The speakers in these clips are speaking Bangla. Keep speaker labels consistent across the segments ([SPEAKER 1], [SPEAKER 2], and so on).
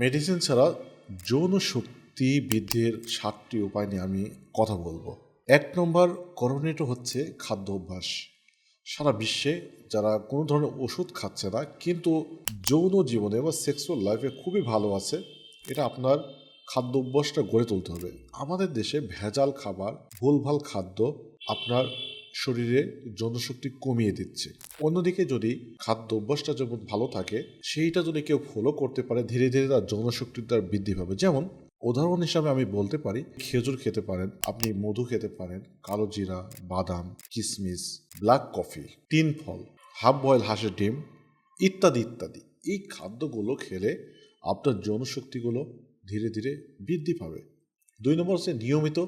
[SPEAKER 1] মেডিসিন ছাড়া যৌন শক্তি বৃদ্ধির সাতটি উপায় নিয়ে আমি কথা বলব। এক নম্বর করণীয়টা হচ্ছে খাদ্য অভ্যাস। সারা বিশ্বে যারা কোনো ধরনের ওষুধ খাচ্ছে না, কিন্তু যৌন জীবনে বা সেক্সুয়াল লাইফে খুবই ভালো আছে, এটা আপনার খাদ্য অভ্যাসটা গড়ে তুলতে হবে। আমাদের দেশে ভেজাল খাবার, ভুলভাল খাদ্য আপনার শরীরে জনশক্তি কমিয়ে দিচ্ছে। অন্যদিকে যদি খাদ্য অভ্যাসটা যেমন ভালো থাকে, সেইটা যদি কেউ ফলো করতে পারে, ধীরে ধীরে তার জনশক্তি তার বৃদ্ধি পাবে। যেমন উদাহরণ হিসাবে আমি বলতে পারি, খেজুর খেতে পারেন, আপনি মধু খেতে পারেন, কালো জিরা, বাদাম কিশমিশ ব্ল্যাক কফি তিন ফল হাফ বয়েল হাঁসের ডিম, ইত্যাদি ইত্যাদি। এই খাদ্যগুলো খেলে আপনার জনশক্তিগুলো ধীরে ধীরে বৃদ্ধি পাবে। দুই নম্বর হচ্ছে নিয়মিত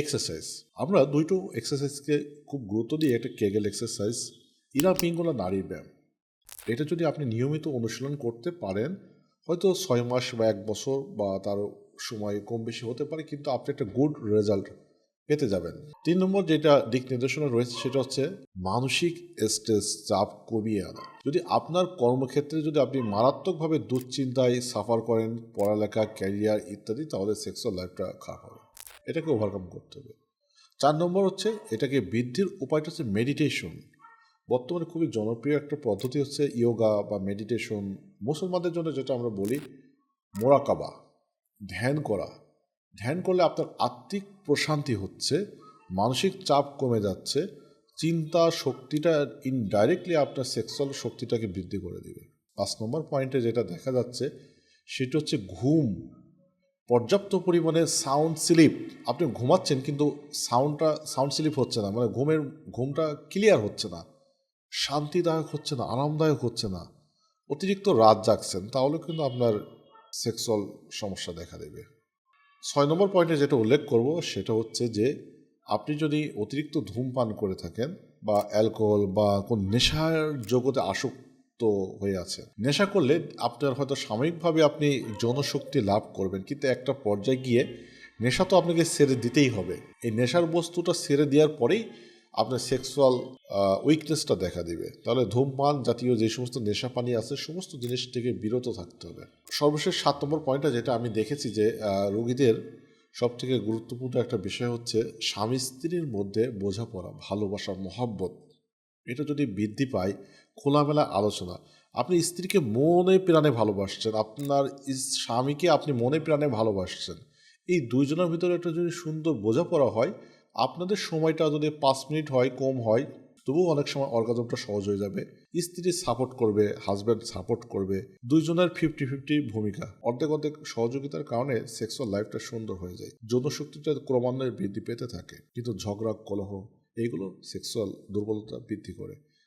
[SPEAKER 1] এক্সারসাইজ আমরা দুইটো এক্সারসাইজকে খুব গুরুত্ব দিই একটা কেগেল এক্সারসাইজ ইরা পিঙ্গলা নারীর ব্যায়াম। এটা যদি আপনি নিয়মিত অনুশীলন করতে পারেন, হয়তো ছয় মাস বা এক বছর বা তার সময় কম বেশি হতে পারে, কিন্তু আপনি একটা গুড রেজাল্ট পেতে যাবেন। তিন নম্বর যেটা দিক নির্দেশনা রয়েছে, সেটা হচ্ছে মানসিক স্ট্রেস চাপ কমিয়ে আনা। যদি আপনার কর্মক্ষেত্রে যদি আপনি মারাত্মকভাবে দুশ্চিন্তায় সাফার করেন, পড়ালেখা ক্যারিয়ার ইত্যাদি, তাহলে সেক্সুয়াল লাইফটা খারাপ হবে। এটাকে ওভারকাম করতে হবে। চার নম্বর হচ্ছে এটাকে বৃদ্ধির উপায়টা হচ্ছে মেডিটেশন বর্তমানে খুবই জনপ্রিয় একটা পদ্ধতি হচ্ছে ইয়োগা বা মেডিটেশন মুসলমানদের জন্য যেটা আমরা বলি মোরাকাবা, ধ্যান করা। ধ্যান করলে আপনার আত্মিক প্রশান্তি হচ্ছে, মানসিক চাপ কমে যাচ্ছে, চিন্তা শক্তিটা ইনডাইরেক্টলি আপনার সেক্সুয়াল শক্তিটাকে বৃদ্ধি করে দিবে। পাঁচ নম্বর পয়েন্টে যেটা দেখা যাচ্ছে, সেটা হচ্ছে ঘুম। পর্যাপ্ত পরিমাণে সাউন্ড স্লিপ আপনি ঘুমাচ্ছেন কিন্তু সাউন্ডটা সাউন্ড স্লিপ হচ্ছে না। মানে ঘুমের, ঘুমটা ক্লিয়ার হচ্ছে না। শান্তিদায়ক হচ্ছে না, আরামদায়ক হচ্ছে না। অতিরিক্ত রাত জাগছেন, তাহলে কিন্তু আপনার সেক্সুয়াল সমস্যা দেখা দেবে। ছয় নম্বর পয়েন্টে যেটা উল্লেখ করব, সেটা হচ্ছে যে, আপনি যদি অতিরিক্ত ধূমপান করে থাকেন বা অ্যালকোহল বা কোন নেশার জগতে আসক্ত হয়ে আছে নেশা করলে আপনার হয়তো সাময়িকভাবে আপনি যৌনশক্তি লাভ করবেন, কিন্তু একটা পর্যায়ে গিয়ে নেশা তো আপনাকে সেরে দিতেই হবে। এই নেশার বস্তুটা সেরে দেওয়ার পরেই আপনার সেক্সুয়াল উইকনেসটা দেখা দিবে। তাহলে ধূমপান জাতীয় যে সমস্ত নেশা পানি আছে, সমস্ত জিনিস থেকে বিরত থাকতে হবে। সর্বশেষ সাত নম্বর পয়েন্টটা যেটা আমি দেখেছি যে রোগীদের সব থেকে গুরুত্বপূর্ণ একটা বিষয় হচ্ছে স্বামী স্ত্রীর মধ্যে বোঝাপড়া, ভালোবাসা, মহাব্বত। এটা যদি বৃদ্ধি পায় খোলামেলা আলোচনা। আপনি স্ত্রীকে মনে প্রাণে ভালোবাসছেন, আপনার স্বামীকে আপনি মনে প্রাণে ভালোবাসছেন। এই দুইজনের ভিতরে একটা যদি সুন্দর বোঝাপড়া হয়, আপনাদের সময়টা যদি পাঁচ মিনিট হয়, কম হয়, তবুও অনেক সময় অর্গাজমটা সহজ হয়ে যাবে। স্ত্রী সাপোর্ট করবে হাজব্যান্ড সাপোর্ট করবে, দুইজনের ফিফটি ফিফটি ভূমিকা। অর্ধেক অর্ধেক সহযোগিতার কারণে সেক্সুয়াল লাইফটা সুন্দর হয়ে যায়। যৌন শক্তিটা ক্রমান্বয়ে বৃদ্ধি পেতে থাকে। কিন্তু ঝগড়া, কলহ এইগুলো সেক্সুয়াল দুর্বলতা বৃদ্ধি করে।